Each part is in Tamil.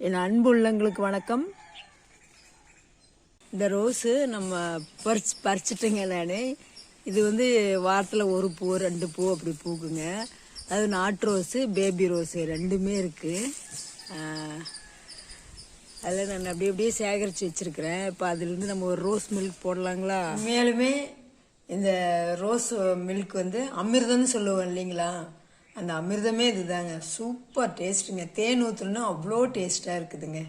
என் அன்பு உள்ளங்களுக்கு வணக்கம். இந்த ரோஸு நம்ம பறிச்சு பறிச்சிட்டேங்க நான். இது வந்து வாரத்தில் ஒரு பூ ரெண்டு பூ அப்படி பூக்குங்க. அது நாட்டு ரோஸு பேபி ரோஸு ரெண்டுமே இருக்குது அதில் நான் அப்படி அப்படியே சேகரித்து வச்சுருக்கிறேன். இப்போ அதுலேருந்து நம்ம ஒரு ரோஸ் மில்க் போடலாங்களா? மேலுமே இந்த ரோஸ் மில்க் வந்து அமிர்தம்னு சொல்லுவோம் இல்லைங்களா? அந்த அமிர்தமே இதுதாங்க. சூப்பர் டேஸ்ட்டுங்க. தேன் ஊற்றுனா அவ்வளோ டேஸ்ட்டாக இருக்குதுங்க.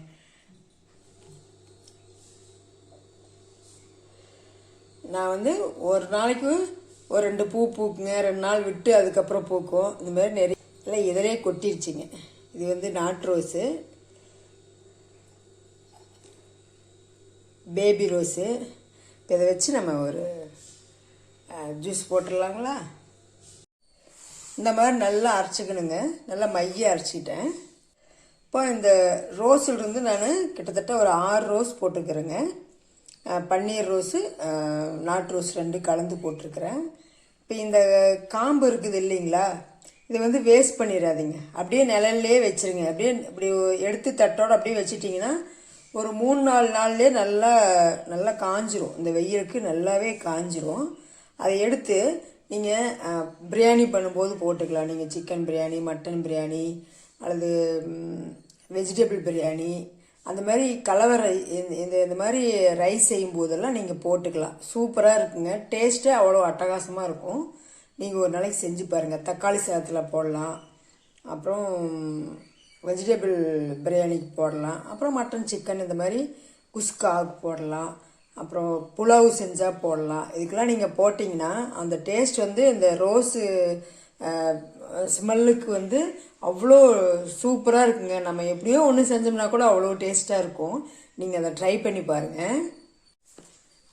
நான் வந்து ஒரு நாளைக்கு ஒரு ரெண்டு பூ பூக்குங்க. ரெண்டு நாள் விட்டு அதுக்கப்புறம் பூக்கும். இந்த மாதிரி நிறைய இல்லை இதிலே கொட்டிருச்சுங்க. இது வந்து நாட்டு ரோஸு. Baby rose. இதை வச்சு நம்ம ஒரு ஜூஸ் போட்டுடலாங்களா? இந்த மாதிரி நல்லா அரைச்சிக்கணுங்க. நல்லா மைய அரைச்சிட்டேன். இப்போ இந்த ரோஸிலிருந்து நான் கிட்டத்தட்ட ஒரு ஆறு ரோஸ் போட்டுக்கிறேங்க. பன்னீர் ரோஸு நாட்டு ரோஸ் ரெண்டு கலந்து போட்டிருக்கிறேன். இப்போ இந்த காம்பு இருக்குது இல்லைங்களா இது வந்து வேஸ்ட் பண்ணிடாதீங்க. அப்படியே நிழல்லே வச்சிருங்க. அப்படியே இப்படி எடுத்து தட்டோடு அப்படியே வச்சிட்டிங்கன்னா ஒரு மூணு நாலு நாள்லேயே நல்லா நல்லா காஞ்சிரும். இந்த வெயிலுக்கு நல்லாவே காஞ்சிரும். அதை எடுத்து நீங்கள் பிரியாணி பண்ணும்போது போட்டுக்கலாம். நீங்கள் சிக்கன் பிரியாணி மட்டன் பிரியாணி அல்லது வெஜிடபிள் பிரியாணி அந்த மாதிரி கலவரை இந்த இந்த இந்த மாதிரி ரைஸ் செய்யும் போதெல்லாம் நீங்கள் போட்டுக்கலாம். சூப்பராக இருக்குங்க. டேஸ்ட்டே அவ்வளோ அட்டகாசமாக இருக்கும். நீங்கள் ஒரு நாளைக்கு செஞ்சு பாருங்கள் தக்காளி சாதத்தில் போடலாம். அப்புறம் வெஜிடபிள் பிரியாணிக்கு போடலாம். அப்புறம் மட்டன் சிக்கன் இந்த மாதிரி குஸ்காவுக்கு போடலாம். அப்புறம் புலாவ் செஞ்சால் போடலாம். இதுக்கெல்லாம் நீங்கள் போட்டிங்கன்னா அந்த டேஸ்ட் வந்து இந்த ரோஸு ஸ்மெல்லுக்கு வந்து அவ்வளோ சூப்பராக இருக்குங்க. நம்ம எப்படியோ ஒன்று செஞ்சோம்னா கூட அவ்வளோ டேஸ்ட்டாக இருக்கும். நீங்கள் அதை ட்ரை பண்ணி பாருங்கள்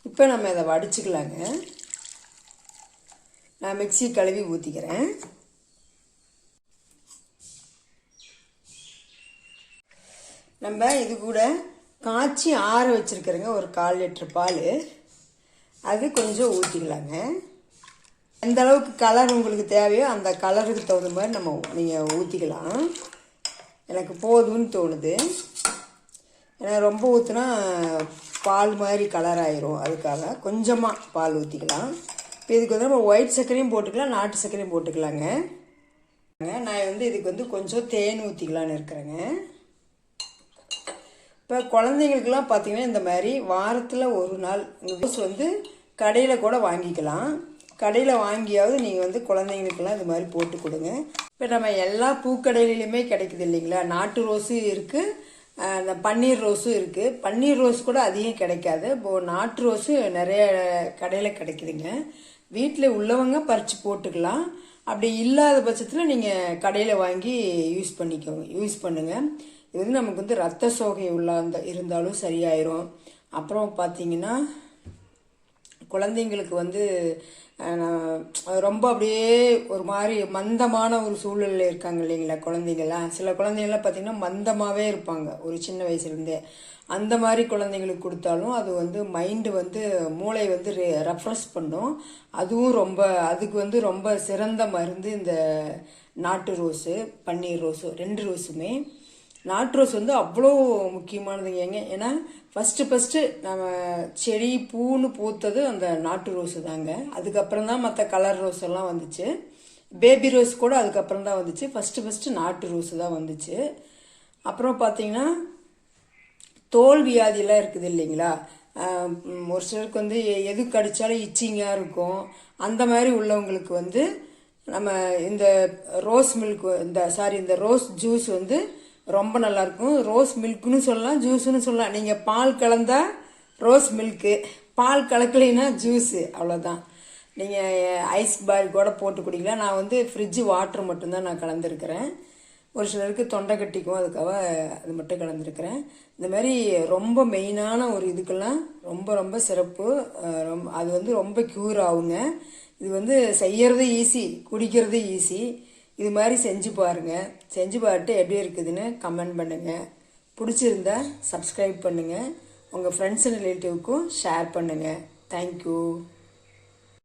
இப்போ நம்ம இதை வடிச்சுக்கலாங்க. நான் மிக்ஸி கழுவி ஊற்றிக்கிறேன் நம்ம இது கூட காய்ச்சி ஆற வச்சுருக்கிறேங்க ஒரு கால் லிட்டர் பால். அது கொஞ்சம் ஊற்றிக்கலாங்க எந்த அளவுக்கு கலர் உங்களுக்கு தேவையோ அந்த கலருக்கு தகுந்த மாதிரி நம்ம நீங்கள் ஊற்றிக்கலாம் எனக்கு போதும்னு தோணுது. ஏன்னா ரொம்ப ஊற்றுனா பால் மாதிரி கலர் ஆயிரும் அதுக்காக. கொஞ்சமாக பால் ஊற்றிக்கலாம் இப்போ இதுக்கு வந்து நம்ம ஒயிட் சர்க்கரையும் போட்டுக்கலாம் நாட்டு சர்க்கரையும் போட்டுக்கலாங்க. நான் வந்து இதுக்கு வந்து கொஞ்சம் தேன் ஊற்றிக்கலான்னு இருக்கிறேங்க. இப்போ குழந்தைங்களுக்குலாம் பார்த்தீங்கன்னா இந்த மாதிரி வாரத்தில் ஒரு நாள் ரோஸ் வந்து கடையில் கூட வாங்கிக்கலாம். கடையில் வாங்கியாவது நீங்கள் வந்து குழந்தைங்களுக்கெல்லாம் இது மாதிரி போட்டு கொடுங்க. இப்போ நம்ம எல்லா பூக்கடையிலையுமே கிடைக்குது இல்லைங்களா? நாட்டு ரோஸும் இருக்குது அந்த பன்னீர் ரோஸும் இருக்குது பன்னீர் ரோஸ் கூட அதிகம் கிடைக்காது. இப்போது நாட்டு ரோஸு நிறைய கடையில் கிடைக்குதுங்க. வீட்டில் உள்ளவங்க பறித்து போட்டுக்கலாம். அப்படி இல்லாத பட்சத்தில் நீங்கள் கடையில் வாங்கி யூஸ் பண்ணிக்கோங்க யூஸ் பண்ணுங்கள் இது வந்து நமக்கு வந்து ரத்த சோகை உள்ள அந்த இருந்தாலும் சரியாயிரும். அப்புறம் பார்த்தீங்கன்னா குழந்தைங்களுக்கு வந்து ரொம்ப அப்படியே ஒரு மாதிரி மந்தமான ஒரு சூழலில் இருக்காங்க இல்லைங்களா குழந்தைங்களாம் சில குழந்தைங்களாம் பார்த்தீங்கன்னா மந்தமாகவே இருப்பாங்க ஒரு சின்ன வயசுலேருந்தே. அந்த மாதிரி குழந்தைங்களுக்கு கொடுத்தாலும் அது வந்து மைண்டு வந்து மூளை வந்து ரெஃப்ரெஷ் பண்ணும். அதுவும் ரொம்ப அதுக்கு வந்து ரொம்ப சிறந்த மருந்து இந்த நாட்டு ரோஸு பன்னீர் ரோஸு ரெண்டு ரோஸுமே. நாட்டு ரோஸ் வந்து அவ்வளோ முக்கியமானதுங்க ஏங்க? ஏன்னா ஃபஸ்ட்டு ஃபஸ்ட்டு நம்ம செடி பூன்னு பூத்தது அந்த நாட்டு ரோஸு தாங்க. அதுக்கப்புறம் தான் மற்ற கலர் ரோஸ் எல்லாம் வந்துச்சு. பேபி ரோஸ் கூட அதுக்கப்புறம் தான் வந்துச்சு. ஃபஸ்ட்டு ஃபஸ்ட்டு நாட்டு ரோஸு தான் வந்துச்சு. அப்புறம் பார்த்தீங்கன்னா தோல் வியாதியெல்லாம் இருக்குது இல்லைங்களா? ஒரு சிலருக்கு வந்து எ- எது கடித்தாலும் இச்சிங்காக இருக்கும். அந்த மாதிரி உள்ளவங்களுக்கு வந்து நம்ம இந்த ரோஸ் மில்க் இந்த சாரி இந்த ரோஸ் ஜூஸ் வந்து ரொம்ப நல்லாயிருக்கும் ரோஸ் மில்க்னு சொல்லலாம் ஜூஸ்னு சொல்லலாம். நீங்கள் பால் கலந்தால் ரோஸ் மில்க்கு. பால் கலக்கலைன்னா ஜூஸு அவ்வளோதான் நீங்கள் ஐஸ் பார் கூட போட்டு குடிக்கலாம். நான் வந்து ஃப்ரிட்ஜு வாட்டர் மட்டும்தான் நான் கலந்துருக்கிறேன். ஒரு சிலருக்கு தொண்டை கட்டிக்கும் அதுக்காக அது மட்டும் கலந்துருக்கிறேன். இந்த மாதிரி ரொம்ப மெயினான ஒரு இதுக்கெல்லாம் ரொம்ப ரொம்ப சிறப்பு. ரொம்ப அது வந்து ரொம்ப க்யூர் ஆகுங்க. இது வந்து செய்கிறது ஈஸி குடிக்கிறது ஈஸி இது மாதிரி செஞ்சு பாருங்கள் செஞ்சு பார்த்துட்டு எப்படி இருக்குதுன்னு கமெண்ட் பண்ணுங்கள் பிடிச்சிருந்தா சப்ஸ்கிரைப் பண்ணுங்கள் உங்கள் ஃப்ரெண்ட்ஸ் ரிலேட்டிவ்க்கும் ஷேர் பண்ணுங்கள் தேங்க்யூ